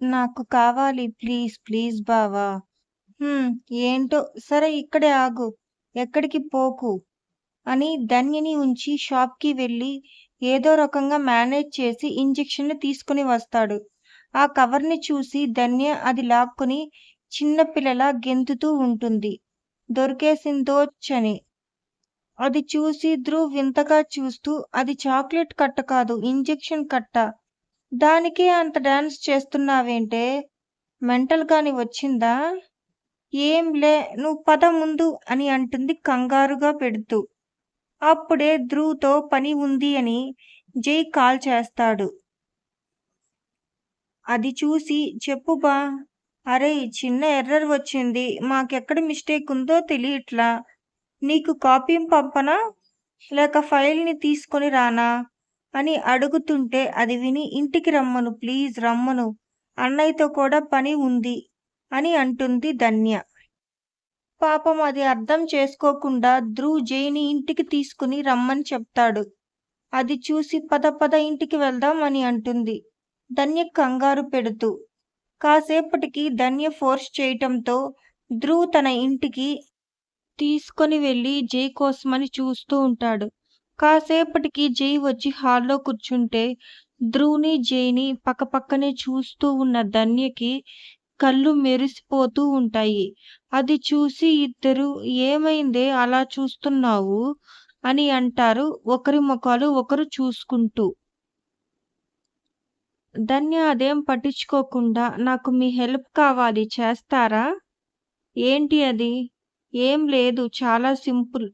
నాకు కావాలి please please బావా ఏంటో సరే ఇక్కడే ఆగు ఎక్కడికి పోకు అని ధన్యని ఉంచి షాప్‌కి వెళ్ళి ఏదో రకంగా మేనేజ్ చేసి ఇంజెక్షన్‌లు తీసుకొని వస్తాడు. ఆ కవర్‌ని చూసి ధన్య అది లాక్కుని చిన్నపిల్లల గెంతుతూ ఉంటుంది. దొరికేసిందోచ్చని. అది చూసి ధ్రువ్ వింతగా చూస్తూ అది చాక్లెట్ కట్ట కాదు ఇంజెక్షన్ కట్ట. దానికే అంత డాన్స్ చేస్తున్నావేంటే? మెంటల్ కానీ వచ్చిందా? ఏం లే నువ్వు పద ముందు అని అంటుంది కంగారుగా పెడుతూ. అప్పుడే ధ్రువ్‌తో పని ఉంది అని జై కాల్ చేస్తాడు. అది చూసి చెప్పు బా అరే చిన్న ఎర్రర్ వచ్చింది. మాకెక్కడ మిస్టేక్ ఉందో తెలియట్లా. నీకు కాపీ పంపనా? లేక ఫైల్‌ని తీసుకొని రానా? అని అడుగుతుంటే అది విని ఇంటికి రమ్మను ప్లీజ్ రమ్మను. అన్నయ్యతో కూడా పని ఉంది అని అంటుంది ధన్య. పాపం అది అర్థం చేసుకోకుండా ధ్రువ్ జైని ఇంటికి తీసుకుని రమ్మని చెప్తాడు. అది చూసి పద పద ఇంటికి వెళ్దాం అని అంటుంది. ధన్య కంగారు పెడుతూ. కాసేపటికి ధన్య ఫోర్స్ చేయటంతో ధ్రువ్ తన ఇంటికి తీసుకొని వెళ్ళి జై కోసమని చూస్తూ ఉంటాడు. కాసేపటికి జై వచ్చి హాల్లో కూర్చుంటే ధ్రువుని జైని పక్కపక్కనే చూస్తూ ఉన్న ధన్యకి కళ్ళు మెరిసిపోతూ ఉంటాయి. అది చూసి ఇద్దరు ఏమైందే అలా చూస్తున్నావు? అని అంటారు ఒకరి మొఖాలు ఒకరు చూసుకుంటూ. ధన్య అదేం పట్టించుకోకుండా నాకు మీ హెల్ప్ కావాలి చేస్తారా? ఏంటి అది? ఏం లేదు చాలా సింపుల్.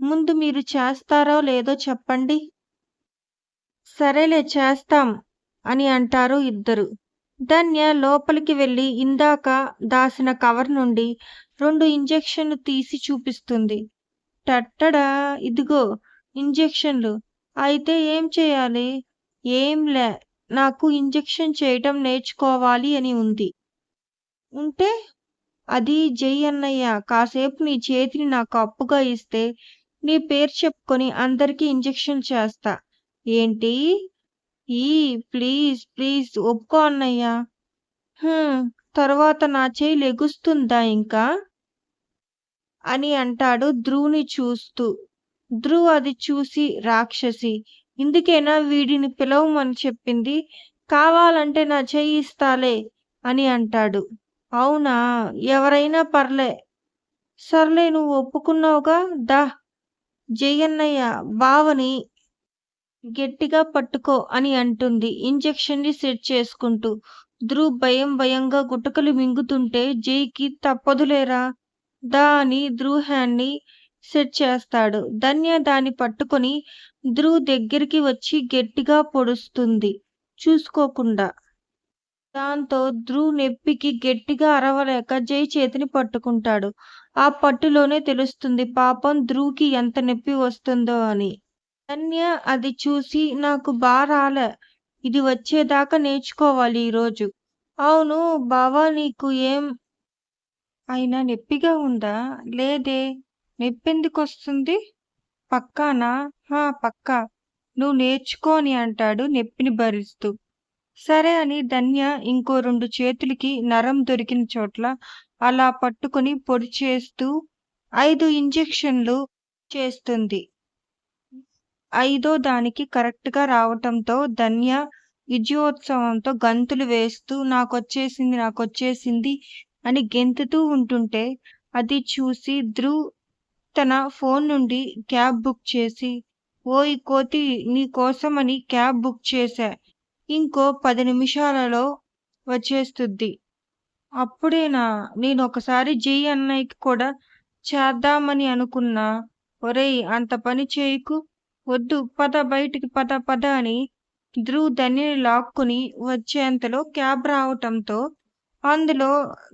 ముందు మీరు చేస్తారో లేదో చెప్పండి. సరేలే చేస్తాం అని అంటారు ఇద్దరు. ధన్య లోపలికి వెళ్ళి ఇందాక దాసిన కవర్ నుండి రెండు ఇంజెక్షన్లు తీసి చూపిస్తుంది. టట్టడా ఇదిగో ఇంజెక్షన్లు. అయితే ఏం చేయాలి? ఏంలే నాకు ఇంజెక్షన్ చేయటం నేర్చుకోవాలి అని ఉంది. ఉంటే? అది జై అన్నయ్య కాసేపు నీ చేతిని నాకు అప్పుగా ఇస్తే నీ పేరు చెప్పుకొని అందరికీ ఇంజెక్షన్ చేస్తా. ఏంటి? ఈ ప్లీజ్ ప్లీజ్ ఒప్పుకో అన్నయ్యా తర్వాత నా చెయ్యి లెగుస్తుందా ఇంకా? అని అంటాడు ధ్రువుని చూస్తూ. ధ్రువ్ అది చూసి రాక్షసి ఇందుకేనా వీడిని పిలవమని చెప్పింది? కావాలంటే నా చెయ్యి ఇస్తాలే అని అంటాడు. అవునా? ఎవరైనా పర్లే. సర్లే నువ్వు ఒప్పుకున్నావుగా దా! జై అన్నయ్య బావని గట్టిగా పట్టుకో అని అంటుంది ఇంజెక్షన్‌ని సెట్ చేసుకుంటూ. ధ్రువ్ భయం భయంగా గుటకలు మింగుతుంటే జైకి తప్పదులేరా! దా అని ధ్రువ్ హ్యాండ్‌ని సెట్ చేస్తాడు. ధన్య దాన్ని పట్టుకొని ధ్రువ్ దగ్గరికి వచ్చి గట్టిగా పొడుస్తుంది చూసుకోకుండా. దాంతో ధ్రువ్ నొప్పికి గట్టిగా అరవలేక జై చేతిని పట్టుకుంటాడు. ఆ పట్టులోనే తెలుస్తుంది పాపం ధ్రువుకి ఎంత నొప్పి వస్తుందో అని. ధన్య అది చూసి నాకు బా రాలే. ఇది వచ్చేదాకా నేర్చుకోవాలి ఈరోజు. అవును బావా నీకు ఏం అయినా నొప్పిగా ఉందా? లేదే నొప్పెందుకొస్తుంది? పక్కానా? హా పక్కా. నువ్వు నేర్చుకోని అంటాడు నొప్పిని భరిస్తూ. సరే అని ధన్య ఇంకో రెండు చేతులకి నరం దొరికిన చోట్ల అలా పట్టుకుని పొడి చేస్తూ ఐదు ఇంజెక్షన్లు చేస్తుంది. ఐదో దానికి కరెక్ట్‌గా రావటంతో ధన్య విజయోత్సవంతో గంతులు వేస్తూ నాకొచ్చేసింది నాకొచ్చేసింది అని గెంతుతూ ఉంటుంటే అది చూసి ధ్రువ్ తన ఫోన్ నుండి క్యాబ్ బుక్ చేసి ఓయ్ కోతి నీ కోసమని క్యాబ్ బుక్ చేశా. ఇంకో పది నిమిషాలలో వచ్చేస్తుంది అప్పుడేనా? నేనొకసారి జై అన్నయ్యకి కూడా చేద్దామని అనుకున్నా. ఒరేయ్ అంత పని చేయకు. వద్దు పద బయటికి పద పద అని ధ్రువ్ ధన్యని లాక్కుని వచ్చేంతలో క్యాబ్ రావటంతో అందులో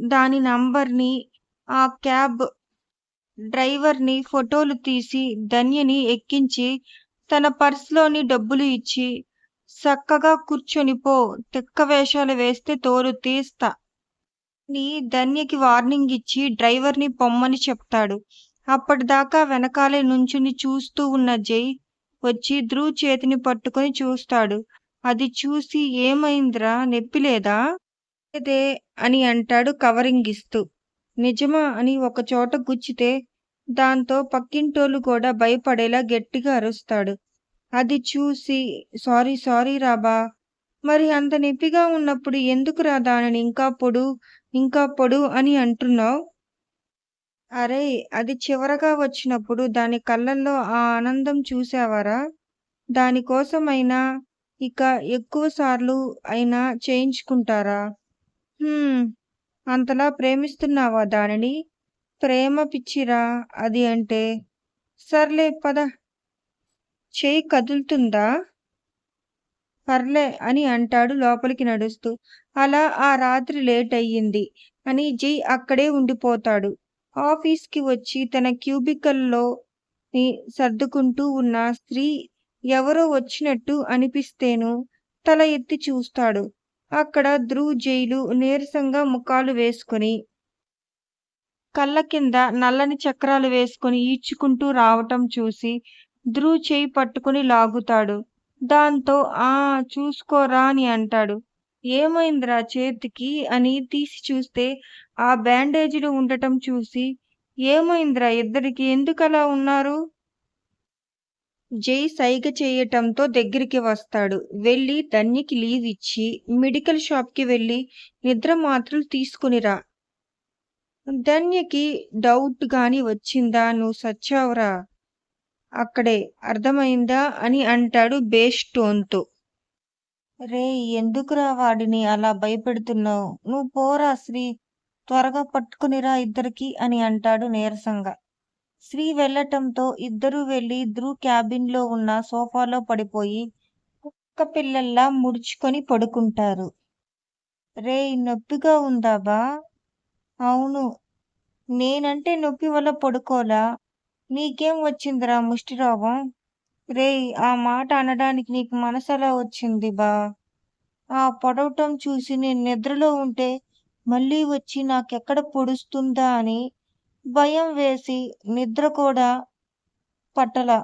దాని నంబర్‌ని, ఆ క్యాబ్ డ్రైవర్‌ని ఫోటోలు తీసి ధన్యని ఎక్కించి తన పర్స్‌లోని డబ్బులు ఇచ్చి చక్కగా కూర్చొని పో తిక్క వేషాలు వేస్తే తోలు తీస్తా ధన్యకి వార్నింగ్ ఇచ్చి డ్రైవర్‌ని పొమ్మని చెప్తాడు. అప్పటిదాకా వెనకాలే నుంచుని చూస్తూ ఉన్న జై వచ్చి ధ్రువ్ చేతిని పట్టుకొని చూస్తాడు. అది చూసి ఏమైందిరా నొప్పి లేదా? లేదే అని అంటాడు కవరింగ్ ఇస్తూ. నిజమా అని ఒకచోట గుచ్చితే దాంతో పక్కింటోళ్ళు కూడా భయపడేలా గట్టిగా అరుస్తాడు. అది చూసి సారీ సారీ రా బా! మరి అంత నొప్పిగా ఉన్నప్పుడు ఎందుకురా దానిని ఇంకా పొడు, ఇంకా పొడు అని అంటున్నావు అరే అది చివరగా వచ్చినప్పుడు దాని కళ్ళల్లో ఆ ఆనందం చూసావారా దానికోసమైనా ఇక ఎక్కువ సార్లు అయినా చేయించుకుంటారా? అంతలా ప్రేమిస్తున్నావా దానిని? ప్రేమ పిచ్చిరా అది అంటే. సర్లే పద. చెయ్యి కదులుతుందా? పర్లే అని అంటాడు లోపలికి నడుస్తూ. అలా ఆ రాత్రి లేట్ అయ్యింది అని జై అక్కడే ఉండిపోతాడు. ఆఫీస్కి వచ్చి తన క్యూబికల్ సర్దుకుంటూ ఉన్న స్త్రీ ఎవరో వచ్చినట్టు అనిపిస్తేను తల ఎత్తి చూస్తాడు. అక్కడ ధ్రువ్, జైలు నీరసంగా ముఖాలు వేసుకుని కళ్ళ కింద నల్లని చక్రాలు వేసుకుని ఈడ్చుకుంటూ రావటం చూసి ధ్రువ్ చేయి పట్టుకుని లాగుతాడు. దాంతో ఆ చూసుకోరా అని అంటాడు. ఏమైందిరా చేతికి అని తీసి చూస్తే ఆ బ్యాండేజీలు ఉండటం చూసి ఏమైందిరా ఇద్దరికి ఎందుకలా ఉన్నారు? జై సైగ చేయటంతో దగ్గరికి వస్తాడు. వెళ్ళి ధన్యకి లీవ్ ఇచ్చి మెడికల్ షాప్కి వెళ్ళి నిద్ర మాత్రలు తీసుకునిరా. ధన్యకి డౌట్ గాని వచ్చిందా నువ్వు సచ్చావురా అక్కడే అర్థమైందా అని అంటాడు బేష్ టోన్తో. రేయ్ ఎందుకురా వాడిని అలా భయపెడుతున్నావు నువ్వు పోరా శ్రీ త్వరగా పట్టుకునిరా ఇద్దరికి అని అంటాడు నీరసంగా. శ్రీ వెళ్ళటంతో ఇద్దరూ వెళ్ళి ధ్రువ్ క్యాబిన్లో ఉన్న సోఫాలో పడిపోయి కుక్క పిల్లల్లా ముడుచుకొని పడుకుంటారు. రేయ్ నొప్పిగా ఉందా బా? అవును. నేనంటే నొప్పి వల్ల పడుకోలా? నీకేం వచ్చిందిరా ముష్టిరోగం? రేయ్ ఆ మాట అనడానికి నీకు మనసు అలా వచ్చింది బా? ఆ పొడవటం చూసి నేను నిద్రలో ఉంటే మళ్ళీ వచ్చి నాకెక్కడ పొడుస్తుందా అని భయం వేసి నిద్ర కూడా పట్టలా.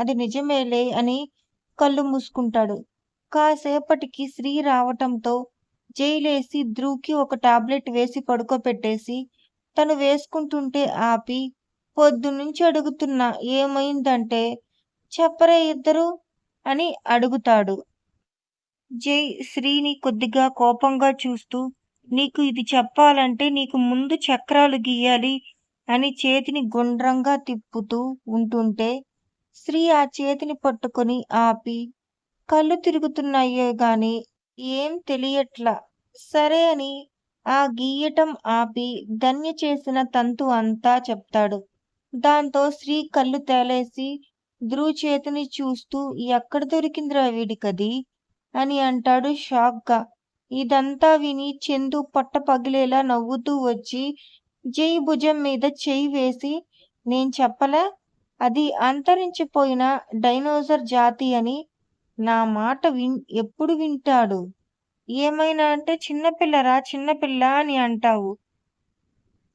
అది నిజమేలే అని కళ్ళు మూసుకుంటాడు. కాసేపటికి శ్రీ రావటంతో జైలేసి ధ్రువుకి ఒక టాబ్లెట్ వేసి పడుకోపెట్టేసి తను వేసుకుంటుంటే ఆపి పొద్దున్నుంచి అడుగుతున్నా ఏమైందంటే చెప్పరే ఇద్దరు అని అడుగుతాడు. జై శ్రీని కొద్దిగా కోపంగా చూస్తూ నీకు ఇది చెప్పాలంటే నీకు ముందు చక్రాలు గీయాలి అని చేతిని గుండ్రంగా తిప్పుతూ ఉంటుంటే శ్రీ ఆ చేతిని పట్టుకొని ఆపి కళ్ళు తిరుగుతున్నాయే గాని ఏం తెలియట్లా సరే అని ఆ గీయటం ఆపి ధన్య చేసిన తంతు అంతా చెప్తాడు. దాంతో స్త్రీ కళ్ళు తేలేసి ధ్రువ్ చేతిని చూస్తూ ఎక్కడ దొరికిందిరా వీడికది? అని అంటాడు షాక్గా ఇదంతా విని చందు పొట్ట పగిలేలా నవ్వుతూ వచ్చి జై భుజం మీద చేయి వేసి నేను చెప్పలే అది అంతరించిపోయిన డైనోసర్ జాతి అని నా మాట విన్ ఎప్పుడు వింటాడు? ఏమైనా అంటే చిన్నపిల్లరా చిన్నపిల్ల అని అంటావు.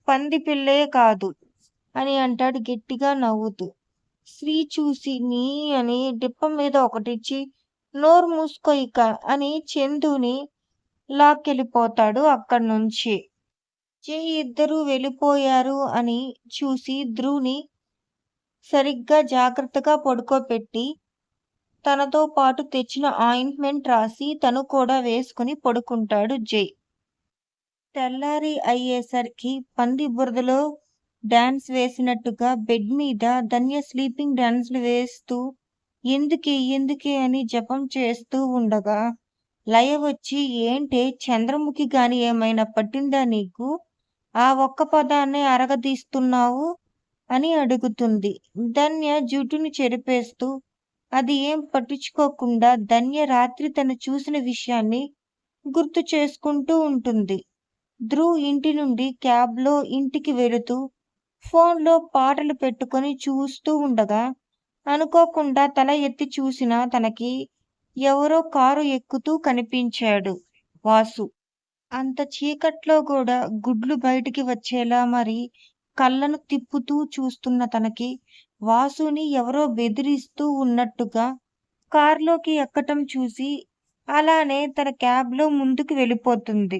పంది పిల్లే కాదు అని అంటాడు గట్టిగా నవ్వుతూ. శ్రీ చూసి నీ అని డిప్ప మీద ఒకటిచ్చి నోరు మూసుకో ఇక అని చందుని లాక్కెళ్ళిపోతాడు అక్కడ్నుంచి. జై ఇద్దరూ వెళ్ళిపోయారు అని చూసి ధ్రువుని సరిగ్గా జాగ్రత్తగా పడుకోపెట్టి తనతో పాటు తెచ్చిన ఆయింట్మెంట్ రాసి తను కూడా వేసుకుని పడుకుంటాడు జై. తెల్లారి అయ్యేసరికి పంది బురదలో డాన్స్ వేసినట్టుగా బెడ్ మీద ధన్య స్లీపింగ్ డ్యాన్స్లు వేస్తూ ఎందుకే ఎందుకే అని జపం చేస్తూ ఉండగా లయ వచ్చి ఏంటే చంద్రముఖి గాని ఏమైనా పట్టిందా నీకు? ఆ ఒక్క పదాన్ని అరగదీస్తున్నావు అని అడుగుతుంది. ధన్య జుట్టుని చెరిపేస్తూ అది ఏం పట్టించుకోకుండా ధన్య రాత్రి తను చూసిన విషయాన్ని గుర్తు చేసుకుంటూ ఉంటుంది. ధ్రువ్ ఇంటి నుండి క్యాబ్లో ఇంటికి వెళుతూ ఫోన్లో పాటలు పెట్టుకొని చూస్తూ ఉండగా అనుకోకుండా తల ఎత్తి చూసిన తనకి ఎవరో కారు ఎక్కుతూ కనిపించాడు వాసు. అంత చీకట్లో కూడా గుడ్లు బయటికి వచ్చేలా మరి కళ్ళను తిప్పుతూ చూస్తున్న తనకి వాసుని ఎవరో బెదిరిస్తూ ఉన్నట్టుగా కారులోకి ఎక్కటం చూసి అలానే తన క్యాబ్లో ముందుకు వెళ్ళిపోతుంది